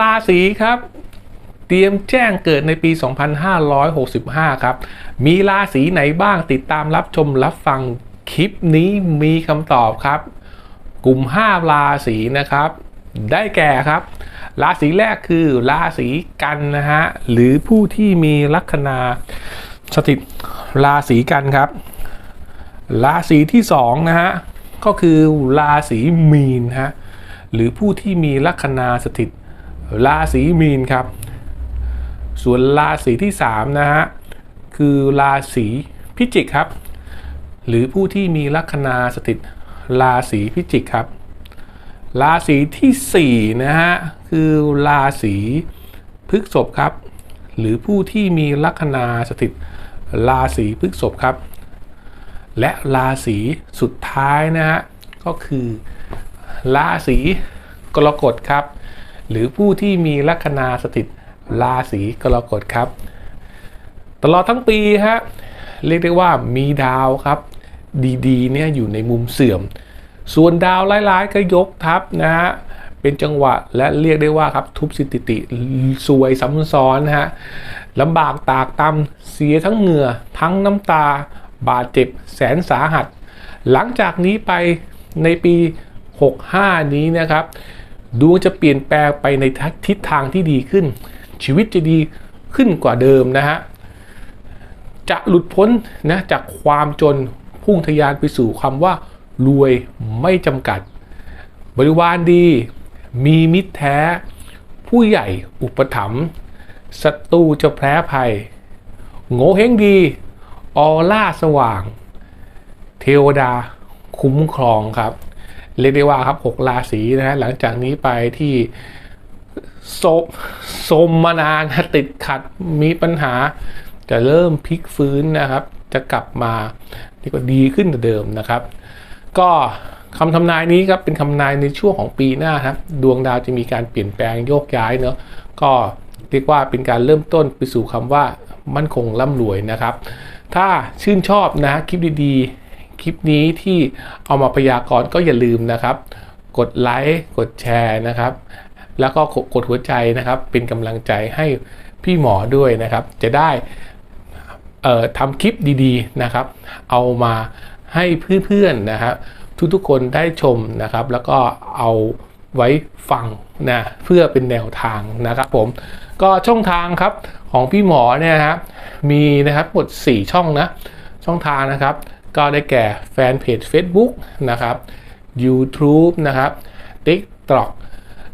ราศีครับ เตรียมแจ้งเกิดในปี 2565 ครับ มีราศีไหนบ้างติดตามรับชมรับฟังคลิปนี้มีคำตอบครับ กลุ่ม 5 ราศีนะครับได้แก่ครับ ราศีแรกคือราศีกันนะฮะหรือผู้ที่มีลัคนาสถิตราศีกันครับ ราศีที่2นะฮะก็คือราศีมีนฮะหรือผู้ที่มีลัคนาสถิต ราศีมีนครับ ส่วนราศีที่3นะฮะคือราศีพิจิกครับ หรือผู้ที่มีลัคนาสถิตราศีพิจิกครับราศีทีสี่4นะฮะคือราศีพฤษภครับ หรือผู้ที่มีลัคนาสถิตราศีพฤษภครับ และราศีสุดท้ายนะฮะก็คือราศีกรกฎครับ หรือผู้ที่มีลัคนาสถิตราศีกรกฎครับ ตลอดทั้งปีฮะเรียกได้ว่ามีดาวครับดีๆเนี่ยอยู่ในมุมเสื่อม ส่วนดาวร้ายๆก็ยกทับนะฮะเป็นจังหวะและเรียกได้ว่าครับทุบสถิติซวยซ้ำซ้อนนะฮะลำบากตากตำเสียทั้งเหงื่อ ทั้งน้ำตา บาดเจ็บแสนสาหัส หลังจากนี้ไปในปี 65 นี้นะครับ ดวงจะเปลี่ยนแปลงไปในทิศทางที่ดีขึ้น ชีวิตจะดีขึ้นกว่าเดิมนะฮะ จะหลุดพ้นนะจากความจนพุ่งทะยานไปสู่คำว่า รวยไม่จำกัด บริวารดี มีมิตรแท้ ผู้ใหญ่อุปถัมภ์ศัตรูจะแพ้ภัย โง่เฮงดี ออร่าสว่าง เทวดาคุ้มครองครับ เรียกได้ว่าครับหกราศีนะฮะหลังจากนี้ไปที่โซมโซมมานานติดขัดมีปัญหา จะเริ่มพลิกฟื้นนะครับ จะกลับมาที่ก็ดีขึ้นเดิมนะครับ ก็คำทำนายนี้ครับเป็นคำนายในช่วงของปีหน้าครับดวงดาวจะมีการเปลี่ยนแปลงโยกย้ายเนาะก็เรียกว่าเป็นการเริ่มต้นไปสู่คำว่ามั่นคงร่ำรวยนะครับ ถ้าชื่นชอบนะคลิปดีๆ คลิปนี้ที่เอามาพยากรณ์ก็อย่าลืมนะครับ กดไลค์กดแชร์นะครับ แล้วก็กดหัวใจนะครับ เป็นกำลังใจให้พี่หมอด้วยนะครับ จะได้ทำคลิปดีๆนะครับ เอามาให้เพื่อนๆนะครับ ทุกๆคนได้ชมนะครับ แล้วก็เอาไว้ฟังนะเพื่อเป็นแนวทางนะครับผมก็ช่องทางครับของพี่หมอเนี่ยนะครับมีนะครับหมด 4 ช่องนะช่องทางนะครับ ก็ได้แก่แฟนเพจ Facebook นะครับ YouTube นะครับ TikTok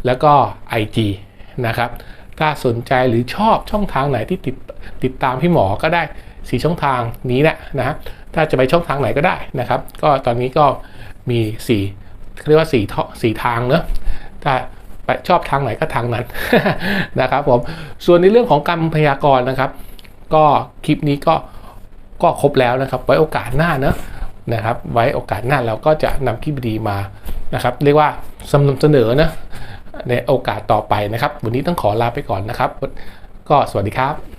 แล้วก็ IG นะครับ ถ้าสนใจหรือชอบช่องทางไหนที่ติดติดตามพี่หมอก็ได้4ช่องทางนี้แหละนะฮะถ้าจะไปช่องทางไหนก็ได้นะครับ ก็ตอนนี้ก็มี4เขาเรียกว่า4ท่อสี่ทางเนอะถ้าไปชอบทางไหนก็ทางนั้นนะครับผมส่วนในเรื่องของการพยากรณ์นะครับ ก็คลิปนี้ก็ ก็ครบแล้วนะครับ ไว้โอกาสหน้าเนอะนะครับ ไว้โอกาสหน้าเราก็จะนำคลิปดีมานะครับเรียกว่าสำนำเสนอนะในโอกาสต่อไปนะครับ วันนี้ต้องขอลาไปก่อนนะครับ ก็สวัสดีครับ